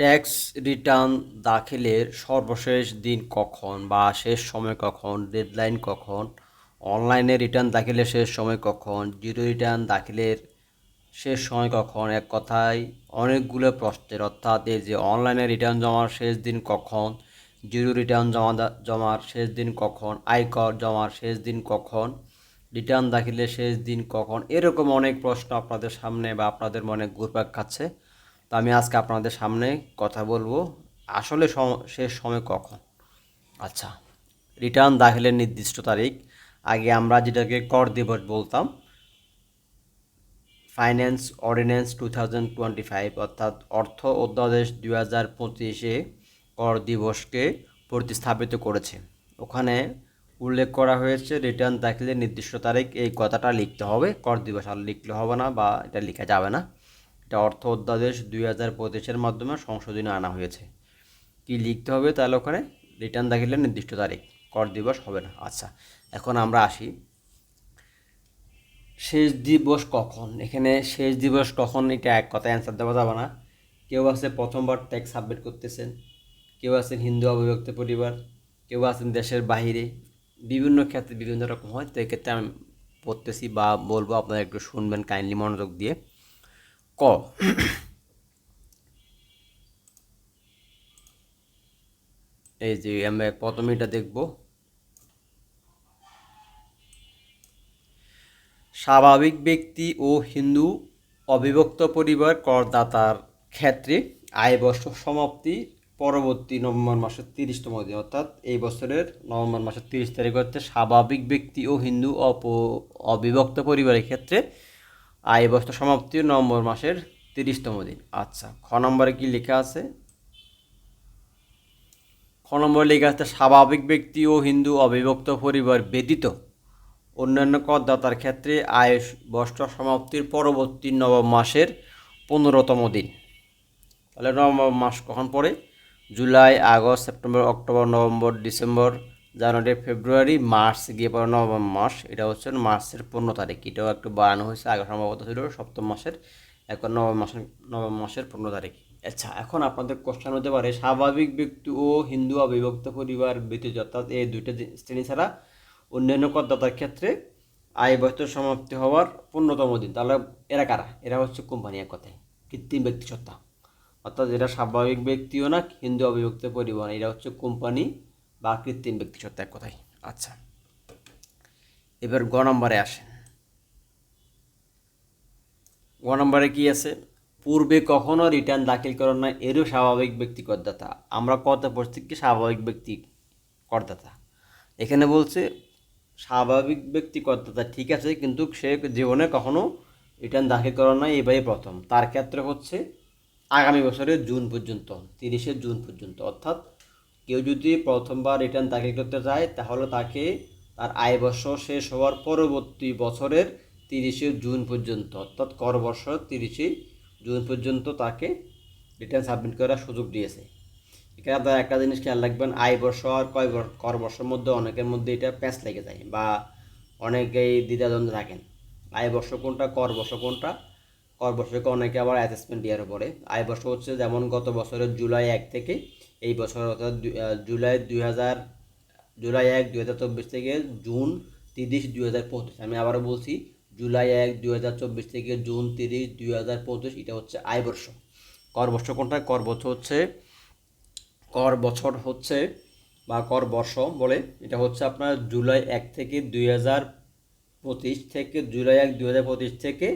Tax return দাখিলের সর্বশেষ দিন কখন বা শেষ সময় কখন ডেডলাইন কখন অনলাইনে রিটার্ন দাখিলের শেষ সময় কখন জিরো রিটার্ন দাখিলের শেষ সময় কখন, এক কথায় অনেকগুলো প্রশ্নের। অর্থাৎ এই যে অনলাইনে রিটার্ন জমার শেষ দিন কখন জিরো রিটার্ন জমা জমার শেষ দিন কখন আয়কর জমার শেষ দিন কখন রিটার্ন দাখিলের শেষ দিন কখন, এরকম অনেক প্রশ্ন আপনাদের সামনে বা আপনাদের মনে ঘুরপাক খাচ্ছে। তো আমি আজকে আপনাদের সামনে কথা বলব, আসলে শেষ সময় কখন? আচ্ছা রিটার্ন দাখিলের নির্দিষ্ট তারিখ। আগে আমরা যেটাকে কর দিবস বলতাম finance ordinance two thousand twenty five অর্থাৎ অর্থ অধ্যাদেশ দুই হাজার পঁচিশে কর দিবসকে প্রতিস্থাপিত করেছে। ওখানে উল্লেখ করা হয়েছে রিটার্ন দাখিলের নির্দিষ্ট তারিখ, এই কথাটা লিখতে হবে। কর দিবস আর লিখলে হবে না বা এটা লেখা যাবে না। এটা অর্থ অধ্যাদেশ দুই হাজার পঁচিশের মাধ্যমে সংশোধনে আনা হয়েছে। কি লিখতে হবে তাহলে ওখানে? রিটার্ন দাখিলের নির্দিষ্ট তারিখ। কর দিবস হবে না। আচ্ছা এখন আমরা আসি। শেষ দিবস কখন? এখানে শেষ দিবস কখন? এটা এক কথায় অ্যান্সার দেওয়া যাবে না। কেউ আছে প্রথমবার ট্যাক্স সাবমিট করতেছেন। কেউ আছেন হিন্দু অবিভক্ত পরিবার। কেউ আছেন দেশের বাইরে বিভিন্ন ক্ষেত্রে বিভিন্ন রকম হয়। তো এক্ষেত্রে আমি পড়তেছি বা বলব, আপনারা একটু শুনবেন কাইন্ডলি মনোযোগ দিয়ে। ক? এই যে আমরা প্রথমে এটা দেখব। স্বাভাবিক ব্যক্তি ও হিন্দু অবিভক্ত পরিবার করদাতার ক্ষেত্রে আয় বছর সমাপ্তি পরবর্তী নভেম্বর মাসের তিরিশতম দিন, অর্থাৎ এই বছরের নভেম্বর মাসের তিরিশ তারিখ হচ্ছে স্বাভাবিক ব্যক্তি ও হিন্দু অপ, অবিভক্ত পরিবারের ক্ষেত্রে আয় বছর সমাপ্তি নভেম্বর মাসের তিরিশতম দিন। আচ্ছা খ নম্বরে কি লেখা আছে? খ নম্বরে লেখা আছে, স্বাভাবিক ব্যক্তি ও হিন্দু অবিভক্ত পরিবার ব্যতীত অন্যান্য করদাতার ক্ষেত্রে আয় বর্ষ সমাপ্তির পরবর্তী নবম মাসের পনেরোতম দিন। তাহলে নবম মাস কখন পড়ে? July, August, September, October, November, December January February, March, গিয়ে পড়ে নবম মাস। এটা হচ্ছে মার্চের পনেরো তারিখ। এটাও একটু বাড়ানো হয়েছে, আগে সম্ভবত ছিল সপ্তম মাসের, এখন নবম মাসের নবম মাসের পনেরো তারিখ। আচ্ছা এখন আপনাদের কোশ্চেন হতে পারে, স্বাভাবিক ব্যক্তি ও হিন্দু অবিভক্ত পরিবার ব্যতীত, অর্থাৎ এই দুইটা শ্রেণি ছাড়া অন্যান্য করদাতার ক্ষেত্রে আয় বছর সমাপ্তি হওয়ার পূর্ণতম দিন। তাহলে এরা কারা? এরা হচ্ছে কোম্পানি এক কথায়, কৃত্রিম ব্যক্তি সত্তা অর্থাৎ এরা স্বাভাবিক ব্যক্তিও না, হিন্দু অবিভক্ত পরিবহন এরা হচ্ছে কোম্পানি বা কৃত্রিম ব্যক্তি সত্তা এক কথায় আচ্ছা। এবার গ নম্বরে আসেন। গ নম্বরে কি আছে? পূর্বে কখনো রিটার্ন দাখিল করেন না এরও স্বাভাবিক ব্যক্তি করদাতা। আমরা কত পড়ছি কি? স্বাভাবিক ব্যক্তি করদাতা। এখানে বলছে, স্বাভাবিক ব্যক্তি করদাতা ঠিক আছে, কিন্তু সে জীবনে কখনো রিটার্ন দাখিল করার নাই, এবারই প্রথম। তার ক্ষেত্রে হচ্ছে, আগামী বছরের জুন পর্যন্ত, তিরিশে জুন পর্যন্ত, অর্থাৎ কেউ যদি প্রথমবার রিটার্ন দাখিল করতে চায়, তাহলে তাকে তার আয় বর্ষ শেষ হওয়ার পরবর্তী বছরের তিরিশে জুন পর্যন্ত, অর্থাৎ কর বর্ষ তিরিশে জুন পর্যন্ত তাকে রিটার্ন সাবমিট করার সুযোগ দিয়েছে। এখানে আপনারা একটা জিনিস খেয়াল রাখবেন, আয় বর্ষ আর কয় কর বর্ষের মধ্যে অনেকের মধ্যে এটা প্যাঁচ লেগে যায় বা অনেকেই দ্বিধাদ্বন্দ্ব থাকেন। আয় বর্ষ কোনটা, কর বর্ষ কোনটা কর বর্ষকে অনেকে আবার অ্যাসেসমেন্ট ইয়ারও পড়ে। আয় বর্ষ হচ্ছে যেমন গত বছরের জুলাই এক থেকে, এই বছর অর্থাৎ জুলাই দুই হাজার, জুলাই এক দুই হাজার চব্বিশ থেকে জুন তিরিশ দুই হাজার পঁচিশ। আমি আবারও বলছি, জুলাই এক দুই হাজার চব্বিশ থেকে জুন তিরিশ দুই হাজার পঁচিশ, এটা হচ্ছে আয় বর্ষ। কর বর্ষ কোনটা? কর বছর হচ্ছে, কর বছর হচ্ছে, বা কর বর্ষ বলে, এটা হচ্ছে আপনার জুলাই এক থেকে দুই হাজার পঁচিশ থেকে, জুলাই এক দুই হাজার পঁচিশ থেকে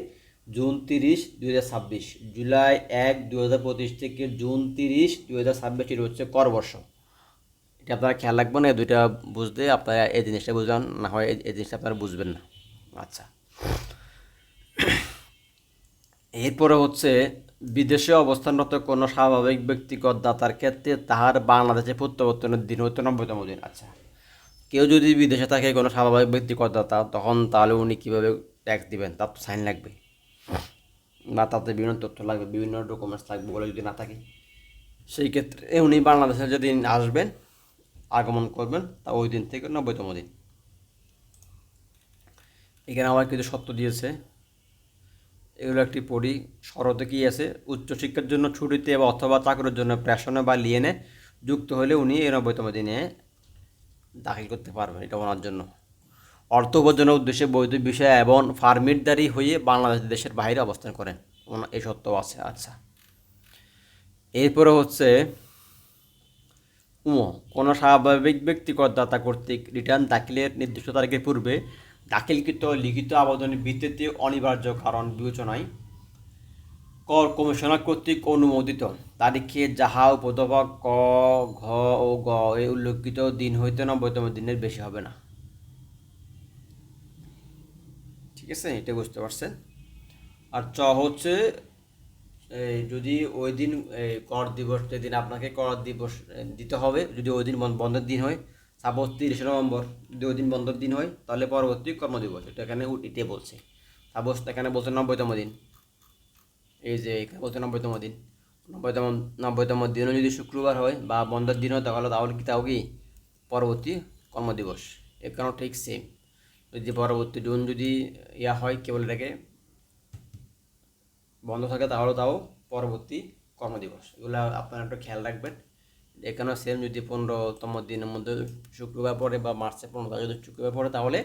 জুন তিরিশ, দুই হাজার ছাব্বিশ। জুলাই এক, দুই হাজার পঁচিশ থেকে জুন তিরিশ, দুই হাজার ছাব্বিশ এটা হচ্ছে কর বর্ষ। এটা আপনারা খেয়াল রাখবেন, এই দুইটা বুঝতে আপনারা এই জিনিসটা বুঝবেন, না হয় এই- জিনিসটা আপনারা বুঝবেন না। আচ্ছা। এরপরে হচ্ছে, বিদেশে অবস্থানরত কোনো স্বাভাবিক ব্যক্তিগত দাতার ক্ষেত্রে তাহার বাংলাদেশে প্রত্যাবর্তনের দিন হইতে নব্বইতম দিন। আচ্ছা। কেউ যদি বিদেশে থাকে কোনো স্বাভাবিক ব্যক্তিগত দাতা, তখন তাহলে উনি কীভাবে ট্যাক্স দিবেন? তার তো সাইন লাগবে বা তাতে বিভিন্ন তথ্য লাগবে, বিভিন্ন ডকুমেন্টস লাগবে বলে যদি না থাকে, সেই ক্ষেত্রে উনি বাংলাদেশে যেদিন আসবেন, আগমন করবেন, তা ওই দিন থেকে নব্বইতম দিন। এখানে আবার কিছু সত্য দিয়েছে। এগুলো একটি পড়ি, শরতে কী আছে? উচ্চশিক্ষার জন্য ছুটিতে বা অথবা চাকরির জন্য প্রেশনে বা লিয়েনে যুক্ত হলে উনি এই নব্বইতম দিনে দাখিল করতে পারবেন এটা ওনার জন্য। অর্থ উপার্জনের উদ্দেশ্যে বৈধ বিষয় এবং ফার্মিটদারি হয়ে বাংলাদেশ দেশের বাইরে অবস্থান করেন। এই সত্য আছে আচ্ছা। এরপরে হচ্ছে, উম, কোনো স্বাভাবিক ব্যক্তি করদাতা কর্তৃক রিটার্ন দাখিলের নির্দিষ্ট তারিখের পূর্বে দাখিলকৃত লিখিত আবেদনের ভিত্তিতে অনিবার্য কারণ বিবেচনায় কর কমিশনার কর্তৃক অনুমোদিত। তারিখে যাহা উপধবা ক, ঘ ও গ এ উল্লেখিত দিন হইতে নব্বইতম দিনের বেশি হবে না। ঠিক আছে? এটা বুঝতে পারছেন? আর চ হচ্ছে যদি ওই দিন কর দিবস, যেদিন আপনাকে কর দিবস দিতে হবে, যদি ওই দিন বন- বন্ধের দিন হয়, সাপোজ তিরিশে নভেম্বর, যদি ওই দিন বন্ধের দিন হয়, তাহলে পরবর্তী কর্মদিবস এটা এখানে উটিতে বলছে। সাপোজ এখানে বলছে নব্বইতম দিন। এই যে এখানে বলছে নব্বইতম দিন। নব্বইতম নব্বইতম দিনও যদি শুক্রবার হয় বা বন্ধের দিন হয়, তাহলে তাহলে কি, তাও কি পরবর্তী কর্মদিবস এখানেও ঠিক সেম যদি পরবর্তী জুন যদি ইয়া হয় কেবল এটাকে বন্ধ থাকে, তাহলে তাও পরবর্তী কর্মদিবস। এগুলো আপনারা একটু খেয়াল রাখবেন। এখানেও সেম যদি পনেরোতম দিনের মধ্যে শুক্রবার পরে বা মার্চের পনেরো তারিখ যদি শুক্রবার পরে তাহলে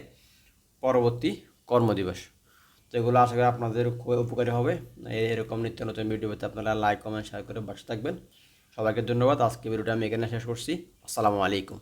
পরবর্তী কর্মদিবস। তো এগুলো আশা করি আপনাদের খুবই উপকারী হবে। এরকম নিত্য নতুন ভিডিও পেতে আপনারা লাইক কমেন্ট শেয়ার করে বাসা থাকবেন। সবাইকে ধন্যবাদ। আজকে ভিডিওটা আমি এখানে শেষ করছি। আসসালামু আলাইকুম।